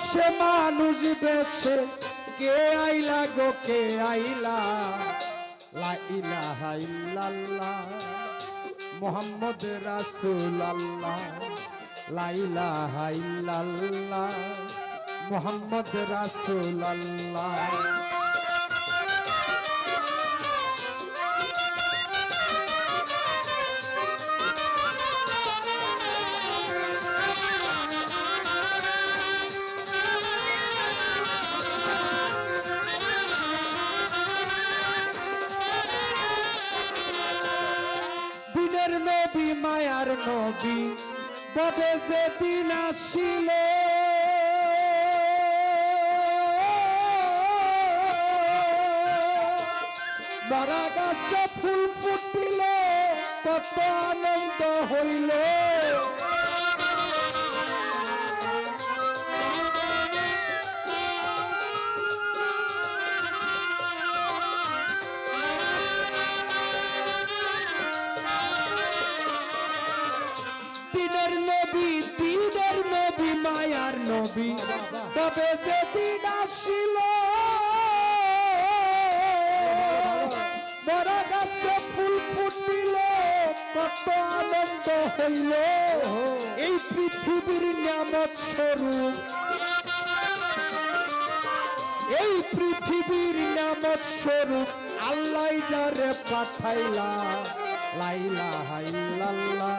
আকাশে মানুষ বেশে, কে আইলা গো, কে আইলা? লা ইলাহা ইল্লাল্লাহ, মোহাম্মদ রাসুল আল্লাহ লা ইলাহা ইল্লাল্লাহ, মোহাম্মদ রাসুল আল্লাহ নবী বটে যে দিন আসিল। মরা গাছে ফুল ফুটিল কত আনন্দ হইল। নবী। তবে যে দিন আসিল, মরা গাছে ফুল ফুটিল কত আনন্দ হইল। এই পৃথিবীর নামত স্বরূপ। এই পৃথিবীর নামত স্বরূপ আল্লাহ যারে পাঠাইলা লাইলা হাইল্লাল্লাহ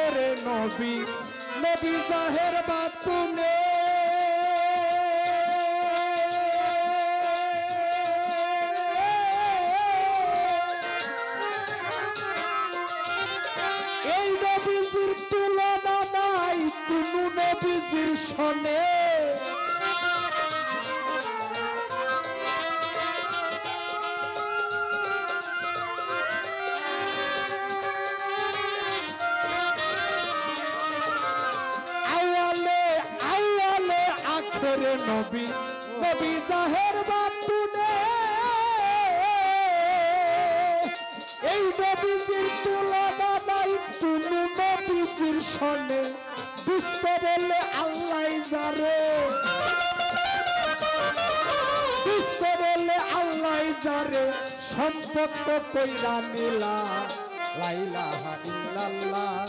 আখেরে নবী নবী জাহের বাতুনে এই নবীজির তুলনা নাই কোনো নবীজির সনে। আখেরে নবী নবী জাহের বাতুনে এই নবীজির তুলনা নাই কোনো নবীজির সনে, বুঝতে বললে আল্লাহ যারে বুঝতে বললে আল্লাহ যারে সম্পর্ক কইরা নিলা লাইলাহা ইল্লাল্লাহ।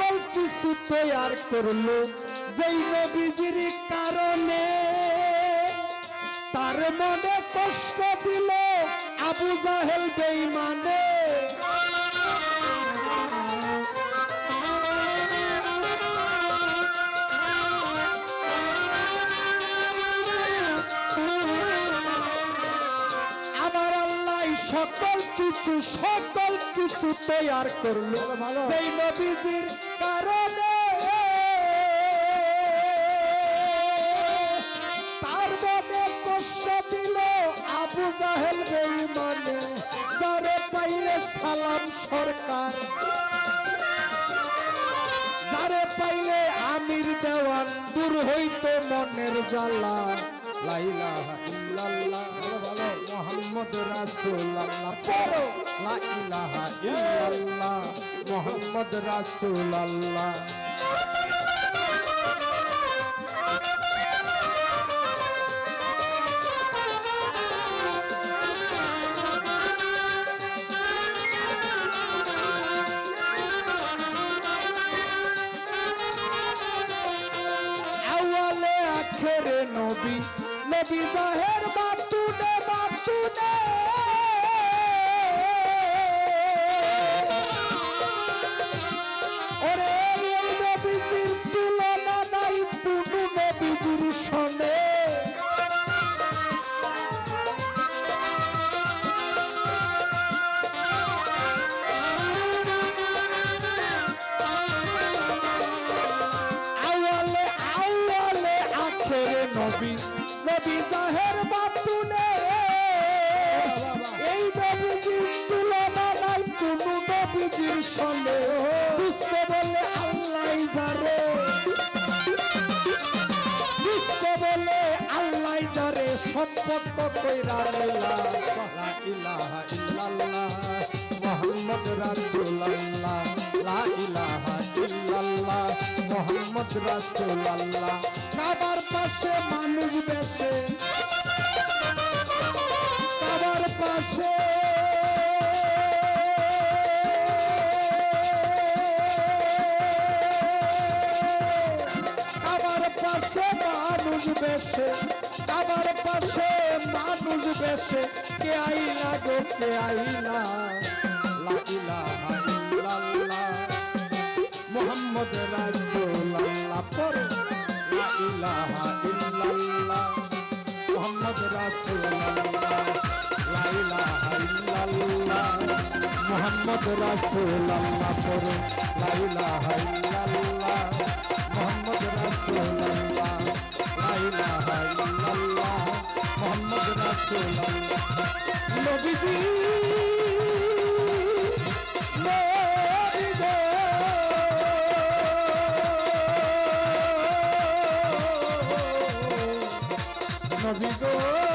সকল কিছু তৈয়ার করল যেই কারণে। তার মনে কষ্ট দিল আবু জাহেল বেইমানে সকল কিছু সকল কিছু তৈয়ার করল। সেই নবীজির কারণে তার মনে কষ্ট দিল আবু জাহেল বেঈমানে যারে পাইলে সালাম সরকার। যারে পাইলে আমির দেওয়ান দূর হইতো মনের জ্বালা। লাইলাহা ইল্লাল্লাহ। মোহাম্মদ রাসূলুল্লাহ পড়ো লা ইলাহা ইল্লাল্লাহ মোহাম্মদ রাসূলুল্লাহ আওয়ালে আখেরে নবী নবী জাহের বাতুনে নবী নবী জাহের বাতুনে সম্পর্ক কইরা নিলা লা ইলাহা ইল্লাল্লাহ, মুহাম্মদ রাসূলুল্লাহ, লা ইলাহা ইল্লাল্লাহ, মোহাম্মদ রাসূলুল্লাহ। কাবার পাশে মানুষ বেশে মানুষ বেশে কাবার পাশে মানুষ বেশে, কে আইলা গো, কে আইলা? লা ইলাহা ইল্লাল্লাহ মুহাম্মদ রাসূলুল্লাহ পড়ে লা ইলাহা ইল্লাল্লাহ মুহাম্মদ রাসূলুল্লাহ লা ইল্লাল্লাহ মুহাম্মদ ইল্লাল্লাহ রাসূলুল্লাহ নবীজি নবী গো